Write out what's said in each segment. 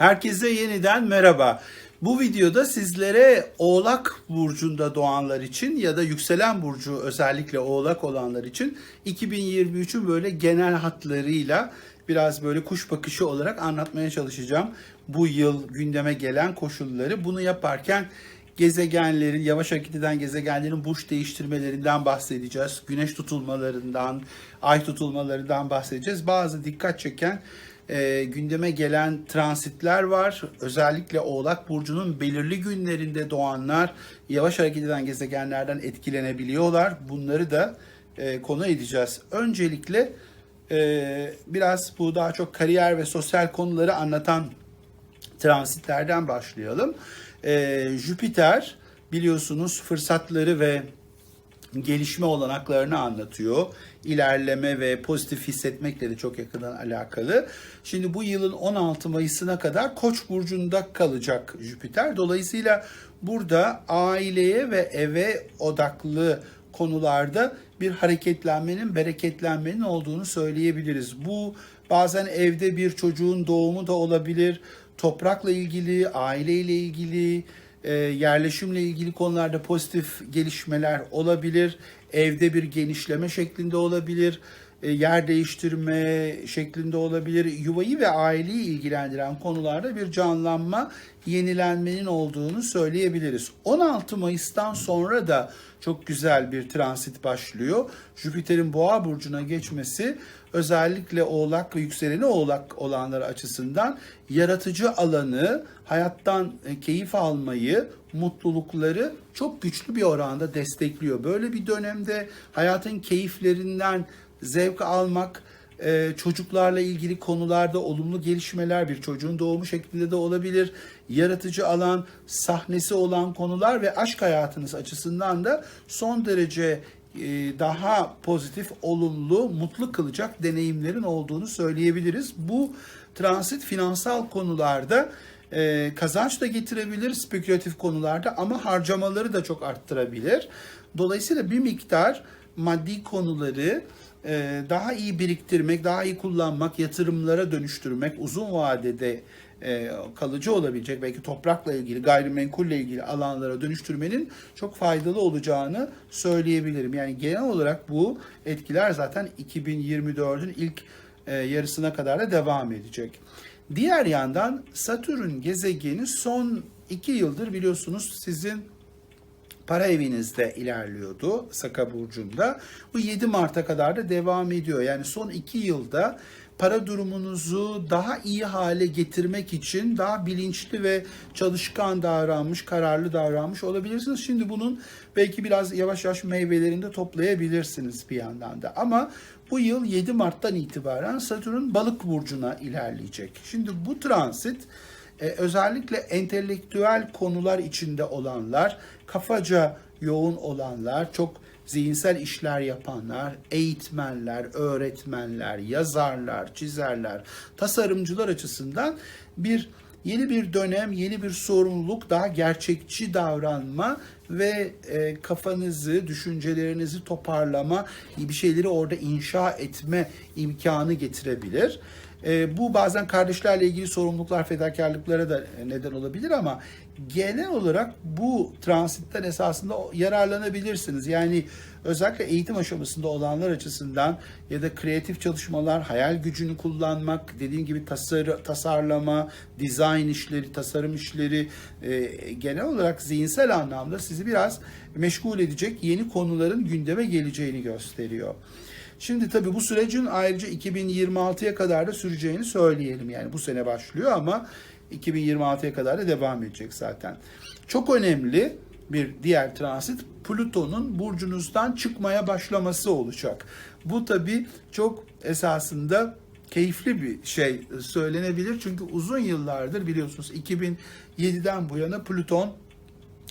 Herkese yeniden merhaba. Bu videoda sizlere Oğlak burcunda doğanlar için ya da yükselen burcu özellikle Oğlak olanlar için 2023'ün böyle genel hatlarıyla biraz böyle kuş bakışı olarak anlatmaya çalışacağım. Bu yıl gündeme gelen koşulları. Bunu yaparken gezegenlerin, yavaş hareket eden gezegenlerin burç değiştirmelerinden bahsedeceğiz. Güneş tutulmalarından, ay tutulmalarından bahsedeceğiz. Bazı dikkat çeken e, gündeme gelen transitler var. Özellikle Oğlak Burcu'nun belirli günlerinde doğanlar yavaş hareket eden gezegenlerden etkilenebiliyorlar. Bunları da e, konu edeceğiz. Öncelikle e, biraz bu daha çok kariyer ve sosyal konuları anlatan transitlerden başlayalım. E, Jüpiter biliyorsunuz fırsatları ve gelişme olanaklarını anlatıyor. İlerleme ve pozitif hissetmekle de çok yakından alakalı. Şimdi bu yılın 16 Mayıs'ına kadar Koç burcunda kalacak Jüpiter. Dolayısıyla burada aileye ve eve odaklı konularda bir hareketlenmenin, bereketlenmenin olduğunu söyleyebiliriz. Bu bazen evde bir çocuğun doğumu da olabilir. Toprakla ilgili, aileyle ilgili, e, yerleşimle ilgili konularda pozitif gelişmeler olabilir. Evde bir genişleme şeklinde olabilir. E, yer değiştirme şeklinde olabilir. Yuvayı ve aileyi ilgilendiren konularda bir canlanma, yenilenmenin olduğunu söyleyebiliriz. 16 Mayıs'tan sonra da çok güzel bir transit başlıyor. Jüpiter'in Boğa burcuna geçmesi özellikle Oğlak ve yükseleni Oğlak olanlar açısından yaratıcı alanı, hayattan e, keyif almayı, mutlulukları çok güçlü bir oranda destekliyor. Böyle bir dönemde hayatın keyiflerinden zevk almak, e, çocuklarla ilgili konularda olumlu gelişmeler bir çocuğun doğumu şeklinde de olabilir. Yaratıcı alan, sahnesi olan konular ve aşk hayatınız açısından da son derece e, daha pozitif, olumlu, mutlu kılacak deneyimlerin olduğunu söyleyebiliriz. Bu transit finansal konularda e, kazanç da getirebilir spekülatif konularda ama harcamaları da çok arttırabilir. Dolayısıyla bir miktar maddi konuları daha iyi biriktirmek, daha iyi kullanmak, yatırımlara dönüştürmek, uzun vadede e, kalıcı olabilecek belki toprakla ilgili, gayrimenkulle ilgili alanlara dönüştürmenin çok faydalı olacağını söyleyebilirim. Yani genel olarak bu etkiler zaten 2024'ün ilk e, yarısına kadar da devam edecek. Diğer yandan Satürn gezegeni son iki yıldır biliyorsunuz sizin para evinizde ilerliyordu Saka Burcu'nda. Bu 7 Mart'a kadar da devam ediyor. Yani son 2 yılda para durumunuzu daha iyi hale getirmek için daha bilinçli ve çalışkan davranmış, kararlı davranmış olabilirsiniz. Şimdi bunun belki biraz yavaş yavaş meyvelerini de toplayabilirsiniz bir yandan da. Ama bu yıl 7 Mart'tan itibaren Satürn balık burcuna ilerleyecek. Şimdi bu transit e, özellikle entelektüel konular içinde olanlar, kafaca yoğun olanlar, çok zihinsel işler yapanlar, eğitmenler, öğretmenler, yazarlar, çizerler, tasarımcılar açısından bir yeni bir dönem, yeni bir sorumluluk, daha gerçekçi davranma ve e, kafanızı, düşüncelerinizi toparlama, bir şeyleri orada inşa etme imkanı getirebilir. E, bu bazen kardeşlerle ilgili sorumluluklar, fedakarlıklara da neden olabilir ama genel olarak bu transitten esasında yararlanabilirsiniz. Yani özellikle eğitim aşamasında olanlar açısından ya da kreatif çalışmalar, hayal gücünü kullanmak, dediğim gibi tasar, tasarlama, dizayn işleri, tasarım işleri e, genel olarak zihinsel anlamda sizi biraz meşgul edecek yeni konuların gündeme geleceğini gösteriyor. Şimdi tabii bu sürecin ayrıca 2026'ya kadar da süreceğini söyleyelim. Yani bu sene başlıyor ama 2026'ya kadar da devam edecek zaten. Çok önemli bir diğer transit Plüton'un burcunuzdan çıkmaya başlaması olacak. Bu tabii çok esasında keyifli bir şey söylenebilir. Çünkü uzun yıllardır biliyorsunuz 2007'den bu yana Plüton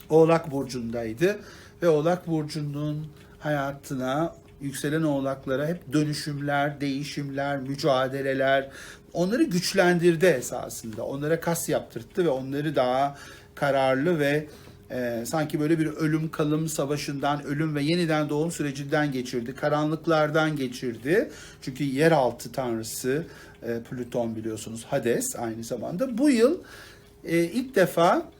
Oğlak Burcu'ndaydı. Ve Oğlak Burcu'nun hayatına yükselen oğlaklara hep dönüşümler, değişimler, mücadeleler onları güçlendirdi esasında. Onlara kas yaptırttı ve onları daha kararlı ve e, sanki böyle bir ölüm kalım savaşından, ölüm ve yeniden doğum sürecinden geçirdi. Karanlıklardan geçirdi. Çünkü yeraltı tanrısı e, Plüton biliyorsunuz Hades aynı zamanda. Bu yıl e, ilk defa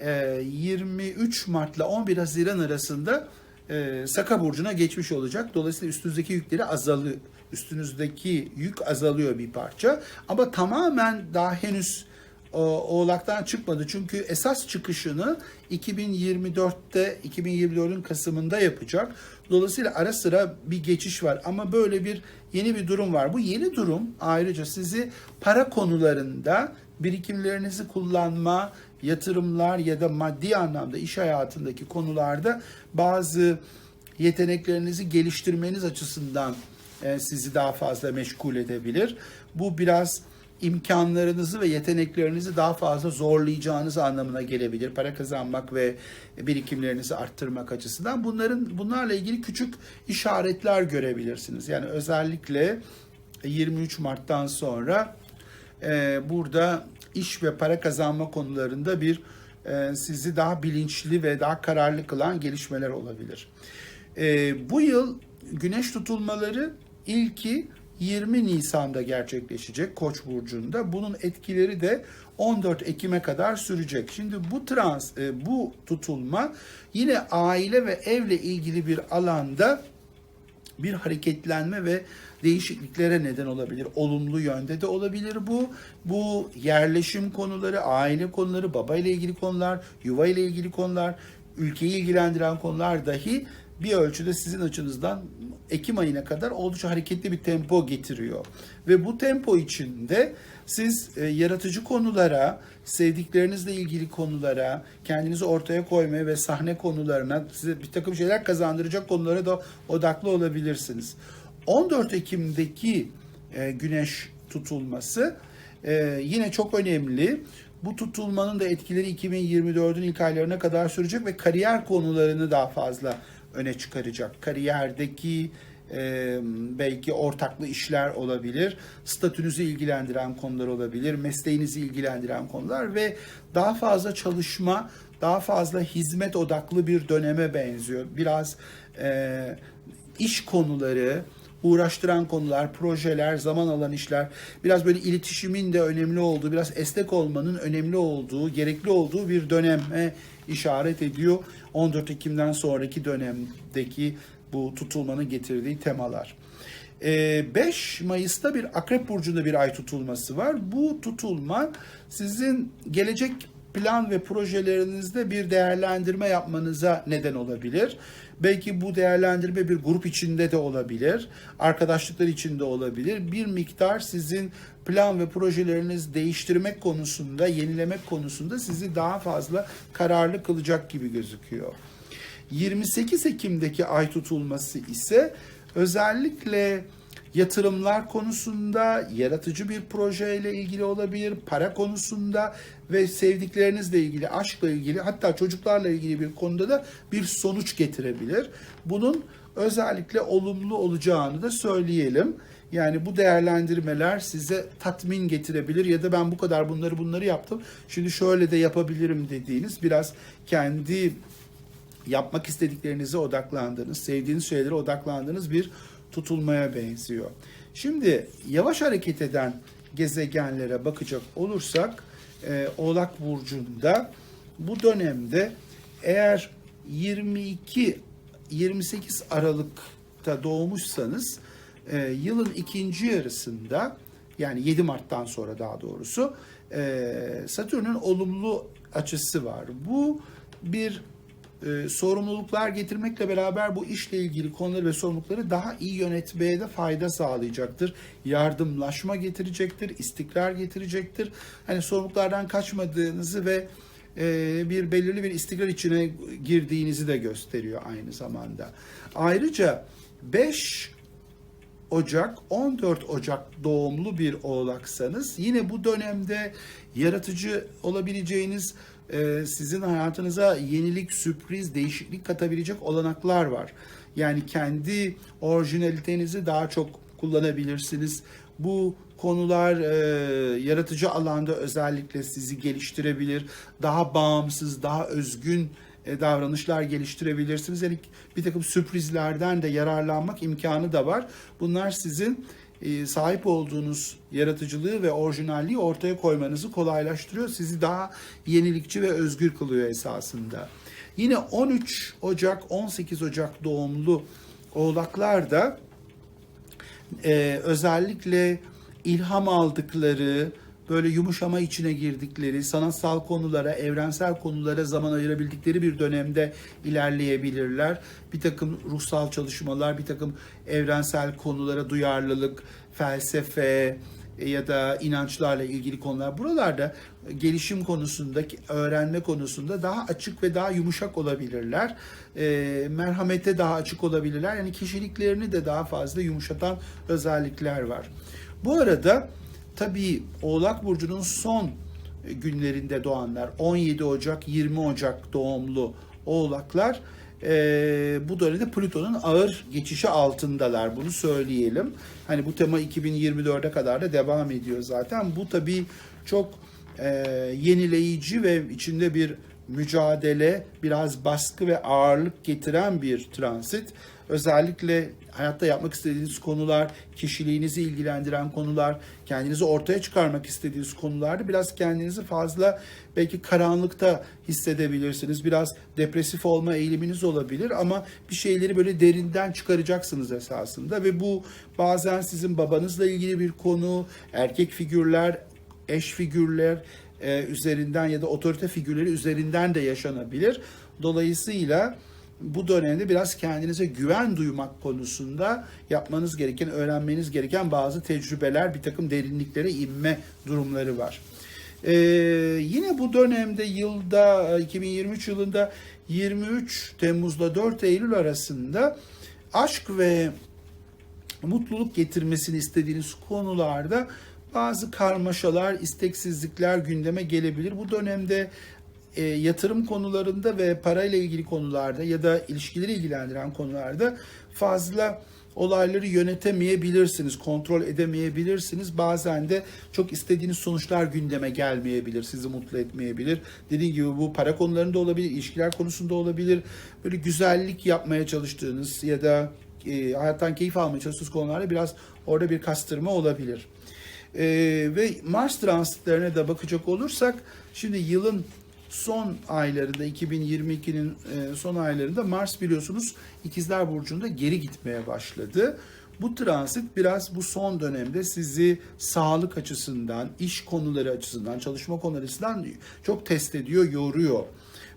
e, 23 Mart ile 11 Haziran arasında e, Saka burcuna geçmiş olacak. Dolayısıyla üstünüzdeki yükleri azalıyor. Üstünüzdeki yük azalıyor bir parça. Ama tamamen daha henüz o, Oğlak'tan çıkmadı. Çünkü esas çıkışını 2024'te 2024'ün Kasım'ında yapacak. Dolayısıyla ara sıra bir geçiş var ama böyle bir yeni bir durum var. Bu yeni durum ayrıca sizi para konularında birikimlerinizi kullanma, yatırımlar ya da maddi anlamda iş hayatındaki konularda bazı yeteneklerinizi geliştirmeniz açısından e, sizi daha fazla meşgul edebilir. Bu biraz imkanlarınızı ve yeteneklerinizi daha fazla zorlayacağınız anlamına gelebilir. Para kazanmak ve birikimlerinizi arttırmak açısından bunların bunlarla ilgili küçük işaretler görebilirsiniz. Yani özellikle 23 Mart'tan sonra e, burada iş ve para kazanma konularında bir e, sizi daha bilinçli ve daha kararlı kılan gelişmeler olabilir. E, bu yıl güneş tutulmaları ilki 20 Nisan'da gerçekleşecek Koç burcunda. Bunun etkileri de 14 Ekim'e kadar sürecek. Şimdi bu trans e, bu tutulma yine aile ve evle ilgili bir alanda bir hareketlenme ve değişikliklere neden olabilir. Olumlu yönde de olabilir bu. Bu yerleşim konuları, aile konuları, baba ile ilgili konular, yuva ile ilgili konular, ülkeyi ilgilendiren konular dahi bir ölçüde sizin açınızdan Ekim ayına kadar oldukça hareketli bir tempo getiriyor. Ve bu tempo içinde siz e, yaratıcı konulara, sevdiklerinizle ilgili konulara, kendinizi ortaya koymaya ve sahne konularına, size bir takım şeyler kazandıracak konulara da odaklı olabilirsiniz. 14 Ekim'deki e, güneş tutulması e, yine çok önemli. Bu tutulmanın da etkileri 2024'ün ilk aylarına kadar sürecek ve kariyer konularını daha fazla öne çıkaracak. Kariyerdeki e, belki ortaklı işler olabilir, statünüzü ilgilendiren konular olabilir, mesleğinizi ilgilendiren konular ve daha fazla çalışma, daha fazla hizmet odaklı bir döneme benziyor. Biraz e, iş konuları, uğraştıran konular, projeler, zaman alan işler, biraz böyle iletişimin de önemli olduğu, biraz esnek olmanın önemli olduğu, gerekli olduğu bir döneme işaret ediyor. 14 Ekim'den sonraki dönemdeki bu tutulmanın getirdiği temalar. 5 Mayıs'ta bir Akrep Burcu'nda bir ay tutulması var. Bu tutulma sizin gelecek plan ve projelerinizde bir değerlendirme yapmanıza neden olabilir. Belki bu değerlendirme bir grup içinde de olabilir, arkadaşlıklar içinde olabilir. Bir miktar sizin plan ve projelerinizi değiştirmek konusunda, yenilemek konusunda sizi daha fazla kararlı kılacak gibi gözüküyor. 28 Ekim'deki ay tutulması ise özellikle yatırımlar konusunda, yaratıcı bir projeyle ilgili olabilir, para konusunda ve sevdiklerinizle ilgili, aşkla ilgili, hatta çocuklarla ilgili bir konuda da bir sonuç getirebilir. Bunun özellikle olumlu olacağını da söyleyelim. Yani bu değerlendirmeler size tatmin getirebilir ya da ben bu kadar bunları bunları yaptım. Şimdi şöyle de yapabilirim dediğiniz biraz kendi yapmak istediklerinize odaklandığınız, sevdiğiniz şeylere odaklandığınız bir tutulmaya benziyor. Şimdi yavaş hareket eden gezegenlere bakacak olursak e, Oğlak Burcu'nda bu dönemde eğer 22 28 Aralık'ta doğmuşsanız e, yılın ikinci yarısında yani 7 Mart'tan sonra daha doğrusu e, Satürn'ün olumlu açısı var. Bu bir e, sorumluluklar getirmekle beraber bu işle ilgili konuları ve sorumlulukları daha iyi yönetmeye de fayda sağlayacaktır. Yardımlaşma getirecektir, istikrar getirecektir. Hani sorumluluklardan kaçmadığınızı ve e, bir belirli bir istikrar içine girdiğinizi de gösteriyor aynı zamanda. Ayrıca 5 Ocak 14 Ocak doğumlu bir oğlaksanız yine bu dönemde yaratıcı olabileceğiniz sizin hayatınıza yenilik, sürpriz, değişiklik katabilecek olanaklar var. Yani kendi orijinalitenizi daha çok kullanabilirsiniz. Bu konular e, yaratıcı alanda özellikle sizi geliştirebilir. Daha bağımsız, daha özgün e, davranışlar geliştirebilirsiniz. Yani bir takım sürprizlerden de yararlanmak imkanı da var. Bunlar sizin e, sahip olduğunuz yaratıcılığı ve orijinalliği ortaya koymanızı kolaylaştırıyor. Sizi daha yenilikçi ve özgür kılıyor esasında. Yine 13 Ocak 18 Ocak doğumlu oğlaklar da e, özellikle ilham aldıkları, böyle yumuşama içine girdikleri, sanatsal konulara, evrensel konulara zaman ayırabildikleri bir dönemde ilerleyebilirler. Bir takım ruhsal çalışmalar, bir takım evrensel konulara duyarlılık, felsefe ya da inançlarla ilgili konular. Buralarda gelişim konusunda, öğrenme konusunda daha açık ve daha yumuşak olabilirler. E, merhamete daha açık olabilirler. Yani kişiliklerini de daha fazla yumuşatan özellikler var. Bu arada tabii Oğlak Burcu'nun son günlerinde doğanlar 17 Ocak 20 Ocak doğumlu Oğlaklar e, bu dönemde Plüton'un ağır geçişi altındalar. Bunu söyleyelim. Hani bu tema 2024'e kadar da devam ediyor zaten. Bu tabii çok e, yenileyici ve içinde bir mücadele, biraz baskı ve ağırlık getiren bir transit. Özellikle hayatta yapmak istediğiniz konular, kişiliğinizi ilgilendiren konular, kendinizi ortaya çıkarmak istediğiniz konularda biraz kendinizi fazla belki karanlıkta hissedebilirsiniz. Biraz depresif olma eğiliminiz olabilir ama bir şeyleri böyle derinden çıkaracaksınız esasında ve bu bazen sizin babanızla ilgili bir konu, erkek figürler, eş figürler e, üzerinden ya da otorite figürleri üzerinden de yaşanabilir. Dolayısıyla bu dönemde biraz kendinize güven duymak konusunda yapmanız gereken, öğrenmeniz gereken bazı tecrübeler, bir takım derinliklere inme durumları var. Ee, yine bu dönemde yılda 2023 yılında 23 Temmuz'la 4 Eylül arasında aşk ve mutluluk getirmesini istediğiniz konularda bazı karmaşalar, isteksizlikler gündeme gelebilir. Bu dönemde e, yatırım konularında ve parayla ilgili konularda ya da ilişkileri ilgilendiren konularda fazla olayları yönetemeyebilirsiniz, kontrol edemeyebilirsiniz. Bazen de çok istediğiniz sonuçlar gündeme gelmeyebilir, sizi mutlu etmeyebilir. Dediğim gibi bu para konularında olabilir, ilişkiler konusunda olabilir. Böyle güzellik yapmaya çalıştığınız ya da e, hayattan keyif almaya çalıştığınız konularda biraz orada bir kastırma olabilir. E, ve Mars transitlerine de bakacak olursak şimdi yılın son aylarında 2022'nin e, son aylarında Mars biliyorsunuz İkizler Burcu'nda geri gitmeye başladı. Bu transit biraz bu son dönemde sizi sağlık açısından, iş konuları açısından, çalışma konuları açısından çok test ediyor, yoruyor.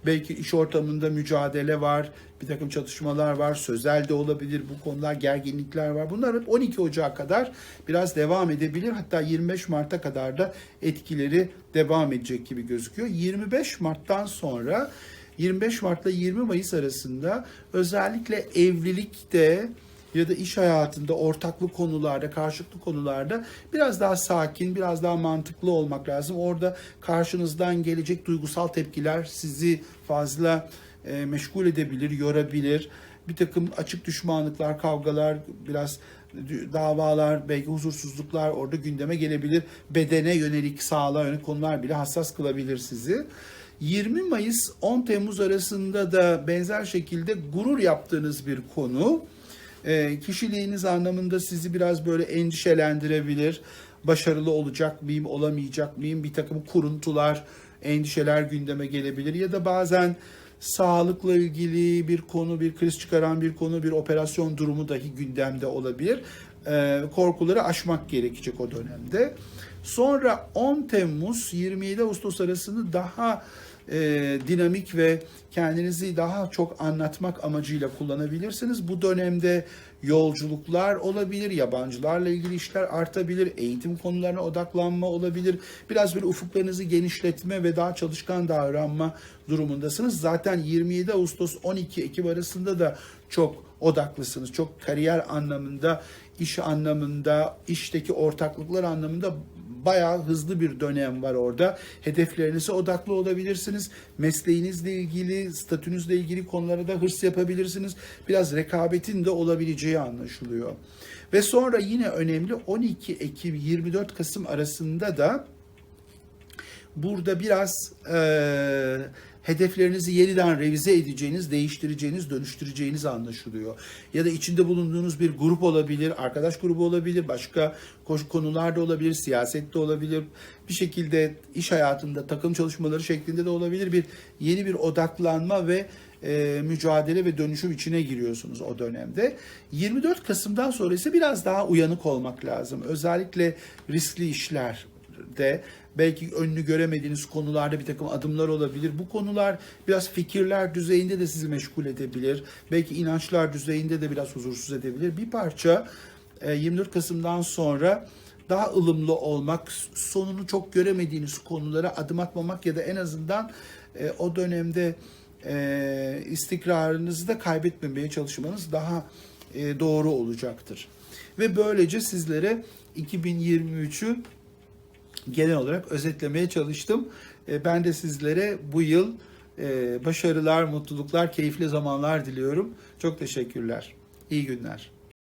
Belki iş ortamında mücadele var, bir takım çatışmalar var, sözel de olabilir, bu konular gerginlikler var. Bunlar hep 12 Ocağı kadar biraz devam edebilir. Hatta 25 Mart'a kadar da etkileri devam edecek gibi gözüküyor. 25 Mart'tan sonra 25 Mart'la 20 Mayıs arasında özellikle evlilikte ya da iş hayatında, ortaklı konularda, karşılıklı konularda biraz daha sakin, biraz daha mantıklı olmak lazım. Orada karşınızdan gelecek duygusal tepkiler sizi fazla e, meşgul edebilir, yorabilir. Bir takım açık düşmanlıklar, kavgalar, biraz davalar, belki huzursuzluklar orada gündeme gelebilir. Bedene yönelik, sağlığa yönelik konular bile hassas kılabilir sizi. 20 Mayıs 10 Temmuz arasında da benzer şekilde gurur yaptığınız bir konu e, kişiliğiniz anlamında sizi biraz böyle endişelendirebilir. Başarılı olacak mıyım, olamayacak mıyım? Bir takım kuruntular, endişeler gündeme gelebilir ya da bazen sağlıkla ilgili bir konu, bir kriz çıkaran bir konu, bir operasyon durumu dahi gündemde olabilir. E, korkuları aşmak gerekecek o dönemde. Sonra 10 Temmuz 27 Ağustos arasında daha e, dinamik ve kendinizi daha çok anlatmak amacıyla kullanabilirsiniz. Bu dönemde yolculuklar olabilir, yabancılarla ilgili işler artabilir, eğitim konularına odaklanma olabilir. Biraz böyle ufuklarınızı genişletme ve daha çalışkan davranma durumundasınız. Zaten 27 Ağustos 12 Ekim arasında da çok odaklısınız. Çok kariyer anlamında, iş anlamında, işteki ortaklıklar anlamında bayağı hızlı bir dönem var orada. Hedeflerinize odaklı olabilirsiniz. Mesleğinizle ilgili, statünüzle ilgili konulara da hırs yapabilirsiniz. Biraz rekabetin de olabileceği anlaşılıyor. Ve sonra yine önemli 12 Ekim 24 Kasım arasında da burada biraz e, hedeflerinizi yeniden revize edeceğiniz, değiştireceğiniz, dönüştüreceğiniz anlaşılıyor. Ya da içinde bulunduğunuz bir grup olabilir, arkadaş grubu olabilir, başka konularda olabilir, siyasette olabilir. Bir şekilde iş hayatında takım çalışmaları şeklinde de olabilir. Bir yeni bir odaklanma ve e, mücadele ve dönüşüm içine giriyorsunuz o dönemde. 24 Kasım'dan sonra ise biraz daha uyanık olmak lazım. Özellikle riskli işlerde belki önünü göremediğiniz konularda bir takım adımlar olabilir. Bu konular biraz fikirler düzeyinde de sizi meşgul edebilir. Belki inançlar düzeyinde de biraz huzursuz edebilir. Bir parça e, 24 Kasım'dan sonra daha ılımlı olmak, sonunu çok göremediğiniz konulara adım atmamak ya da en azından e, o dönemde e, istikrarınızı da kaybetmemeye çalışmanız daha e, doğru olacaktır. Ve böylece sizlere 2023'ü genel olarak özetlemeye çalıştım. E, ben de sizlere bu yıl e, başarılar, mutluluklar, keyifli zamanlar diliyorum. Çok teşekkürler. İyi günler.